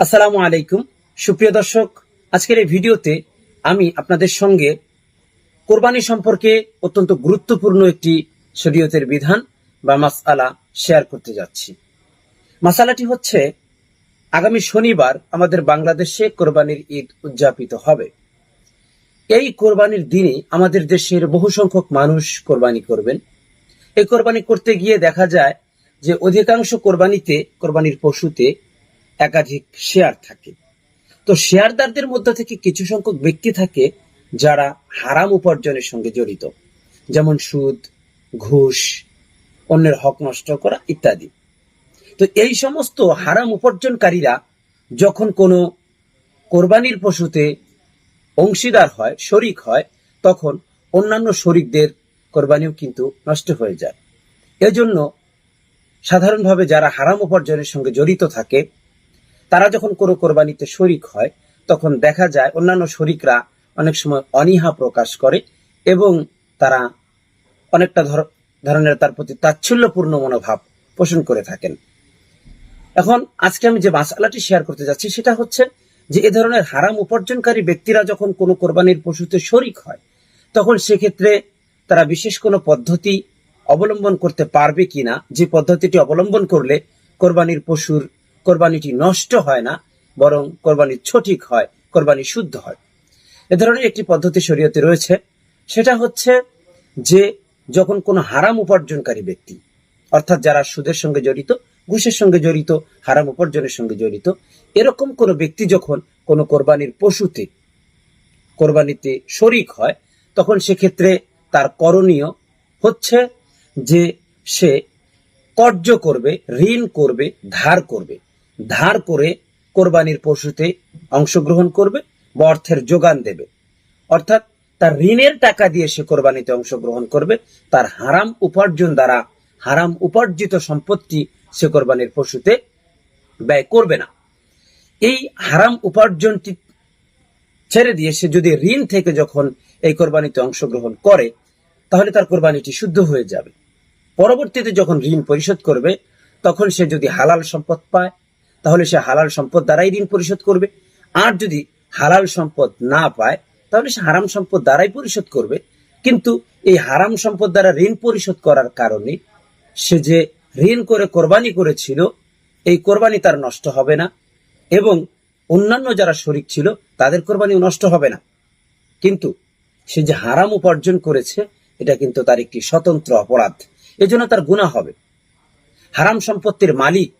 আসসালামু আলাইকুম। সুপ্রিয় দর্শক, আজকের এই ভিডিওতে আমি আপনাদের সঙ্গে কোরবানি সম্পর্কে অত্যন্ত গুরুত্বপূর্ণ একটি শরীয়তের বিধান বা মাসআলা শেয়ার করতে যাচ্ছি। মাসালাটি হচ্ছে, আগামী শনিবার আমাদের বাংলাদেশে কোরবানির ঈদ উদযাপিত হবে। এই কোরবানির দিনে আমাদের দেশের বহু সংখ্যক মানুষ কোরবানি করবেন। এই কোরবানি করতে গিয়ে দেখা যায় যে অধিকাংশ কোরবানিতে, কোরবানির পশুতে একাধিক শেয়ার থাকে। তো শেয়ারদারদের মধ্যে থেকে কিছু সংখ্যক ব্যক্তি থাকে যারা হারাম উপার্জনের সঙ্গে জড়িত। যেমন সুদ, ঘুষ, অন্যের হক নষ্ট করা ইত্যাদি। তো এই সমস্ত হারাম উপার্জনকারীরা যখন কোনো কোরবানির পশুতে অংশীদার হয়, শরিক হয়, তখন অন্যান্য শরিকদের কোরবানিও কিন্তু নষ্ট হয়ে যায়। এজন্য সাধারণভাবে যারা হারাম উপার্জনের সঙ্গে জড়িত থাকে তারা যখন কোনো কোরবানিতে শরিক হয়, তখন দেখা যায় অন্যান্য শরিকরা অনেক সময় অনীহা প্রকাশ করে এবং তারা অনেকটা ধর- ধরনের তার প্রতি তাচ্ছল্যপূর্ণ মনোভাব পোষণ করে থাকেন। এখন আজকে আমি যে মাসালাটি শেয়ার করতে যাচ্ছি, সেটা হচ্ছে যে এ ধরনের হারাম উপার্জনকারী ব্যক্তিরা যখন কোনো কোরবানির পশুতে শরিক হয়, তখন সেক্ষেত্রে তারা বিশেষ কোনো পদ্ধতি অবলম্বন করতে পারবে কিনা, যে পদ্ধতিটি অবলম্বন করলে কোরবানির পশুর কোরবানিটি নষ্ট হয় না, বরং কোরবানি সঠিক হয়, কোরবানি শুদ্ধ হয়। এ ধরনের একটি পদ্ধতি শরীয়তে রয়েছে। সেটা হচ্ছে যে যখন কোনো হারাম উপার্জনকারী ব্যক্তি, অর্থাৎ যারা সুদের সঙ্গে জড়িত, ঘুষের সঙ্গে জড়িত, হারাম উপার্জনের সঙ্গে জড়িত, এরকম কোনো ব্যক্তি যখন কোনো কোরবানির পশুতে, কোরবানিতে শরিক হয়, তখন সেক্ষেত্রে তার করণীয় হচ্ছে যে সে কর্য করবে, ঋণ করবে, ধার করবে। ধার করে কোরবানির পশুতে অংশগ্রহণ করবে বা অর্থের যোগান দেবে। অর্থাৎ তার ঋণের টাকা দিয়ে সে কোরবানিতে অংশগ্রহণ করবে, তার হারাম উপার্জন দ্বারা হারাম উপার্জিত সম্পত্তি সে কোরবানির পশুতে ব্যয় করবে না। এই হারাম উপার্জনটি ছেড়ে দিয়ে সে যদি ঋণ থেকে যখন এই কোরবানিতে অংশগ্রহণ করে, তাহলে তার কোরবানিটি শুদ্ধ হয়ে যাবে। পরবর্তীতে যখন ঋণ পরিশোধ করবে, তখন সে যদি হালাল সম্পদ পায় তাহলে সে হালাল সম্পদ দ্বারাই ঋণ পরিশোধ করবে। আর যদি হালাল সম্পদ না পায়, তাহলে সে হারাম সম্পদ দ্বারাই পরিশোধ করবে। কিন্তু এই হারাম সম্পদ দ্বারা ঋণ পরিশোধ করার কারণে সে যে ঋণ করে কোরবানি করেছিল, এই কোরবানি তার নষ্ট হবে না এবং অন্যান্য যারা শরিক ছিল, তাদের কোরবানিও নষ্ট হবে না। কিন্তু সে যে হারাম উপার্জন করেছে, এটা কিন্তু তার একটি স্বতন্ত্র অপরাধ। এজন্য তার গুণা হবে। হারাম সম্পত্তির মালিক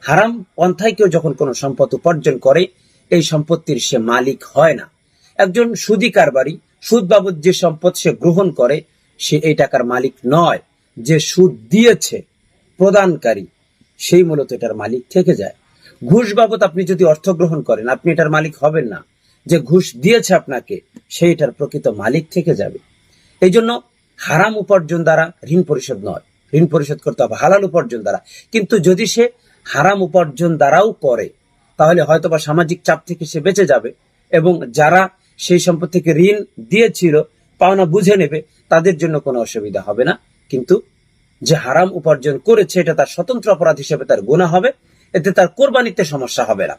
হারাম পন্থায় কেউ যখন কোনো সম্পদ উপার্জন করে, এই সম্পত্তির সে মালিক হয় না। একজন সুদী কারবারি সুদ বাবদ যে সম্পদ সে গ্রহণ করে, সে এই টাকার মালিক নয়। যে সুদ দিয়েছে, প্রদানকারী, সেই মূলত এটার মালিক থেকে যায়। ঘুষ বাবদ আপনি যদি অর্থ গ্রহণ করেন, আপনি এটার মালিক হবেন না। যে ঘুষ দিয়েছে আপনাকে সেই এটার প্রকৃত মালিক থেকে যাবে। এই জন্য হারাম উপার্জন দ্বারা ঋণ পরিশোধ নয়। ঋণ পরিশোধ করতে হবে, হালাল উপার্জন দ্বারা। কিন্তু যদি সে হারাম উপার্জন দ্বারাও করে। তাহলে হয়তোবা সামাজিক চাপ থেকে সে বেঁচে যাবে এবং যারা সেই সম্পদ থেকে ঋণ দিয়েছিল, পাওনা বুঝে নেবে, তাদের জন্য কোনো অসুবিধা হবে না। কিন্তু যে হারাম উপার্জন করেছে, এটা তার স্বতন্ত্র অপরাধ হিসেবে তার গুণা হবে, এতে তার কোরবানিতে সমস্যা হবে না।